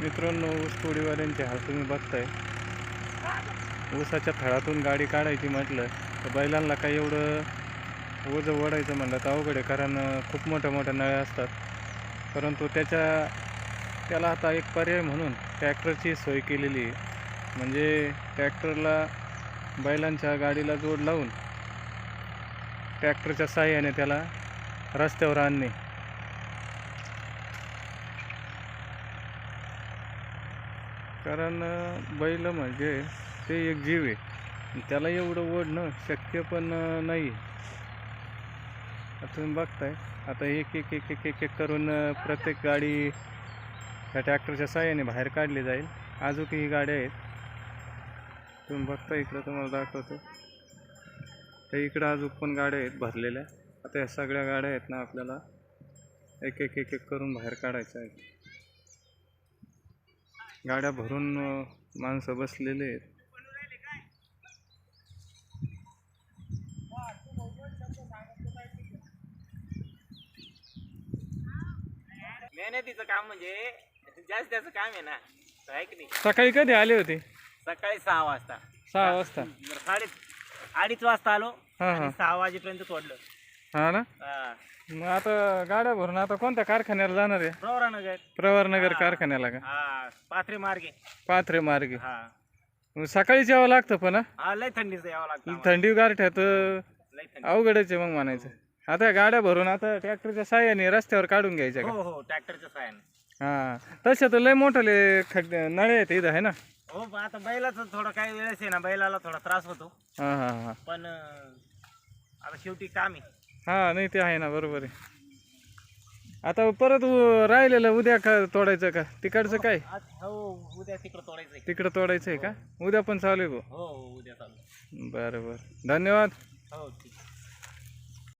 मित्रांनो ऊस तोडीवाल्यांचे हाल तुम्ही बघताय. ऊसाच्या थळातून गाडी काढायची म्हटलं तर बैलांना काही एवढं ओझं ओढायचं म्हणलं तर अवघड आहे कारण खूप मोठ्या मोठ्या नळ्या असतात. परंतु त्याच्या त्याला आता एक पर्याय म्हणून ट्रॅक्टरची सोय केलेली आहे. म्हणजे ट्रॅक्टरला बैलांच्या गाडीला जोड लावून ट्रॅक्टरच्या साह्याने त्याला रस्त्यावर आणणे. कारण बैल म्हणजे ते एक जीव आहे. त्याला एवढं ओढणं शक्य पण नाही आता तुम्ही बघताय आता एक एक एक एक एक एक करून प्रत्येक गाडी ह्या ट्रॅक्टरच्या साह्याने बाहेर काढली जाईल. आजूकही गाड्या आहेत. तुम्ही बघता इकडं तुम्हाला दाखवतो. तर इकडं अजूक पण गाड्या आहेत भरलेल्या. आता या सगळ्या गाड्या आहेत ना आपल्याला एक एक एक एक करून बाहेर काढायच्या आहेत. गाड्या भरून माणसं बसलेले आहेत. मेहनतीचं काम म्हणजे जास्त त्याचं काम आहे ना. आहे की नाही? सकाळी कधी आले होते? सकाळी सहा वाजता. सहा वाजता. साडे अडीच वाजता आलो हां हां. आणि सहा वाजेपर्यंत सोडलं. हां ना? हा. मग आता गाड्या भरून आता कोणत्या कारखान्याला जाणार आहे? प्रवरानगर प्रवरनगर हा. कारखान्याला का? हा पाथरे मार्गे. पाथरे मार्गे. हा. मग सकाळीच यावं लागतं पण हा? हा लय थंडीचं यावं लागतं आम्हाला. थंडी गारठ्यात अं, लय थंडी. अवघडच आहे मग म्हणायचं. आता या गाड्या भरून आता ट्रॅक्टरच्या साह्याने रस्त्यावर काढून घ्यायच्या का? हो हो ट्रॅक्टरच्या साहाय्याने हा. तसे तर लय मोठाले खड्डे नळे आहेत इथं आहे ना? हो पण आता बैलाचं थोडं काही वेळेस आहे ना बैलाला थोडा त्रास होतो. हा हा हा. पण अं, आता शेवटी काम आहे. हा नाही ते आहे ना बरोबर आहे. आता परत उ- राहिलेलं उद्या का तोडायचं का? तिकडचं काय? आज हो उद्या तिकडं तोडायचंय तिकडं तोडायचं आहे का? उद्या पण चालू आहे हो हो उद्या चालू बरं बरं. धन्यवाद. हो ठीक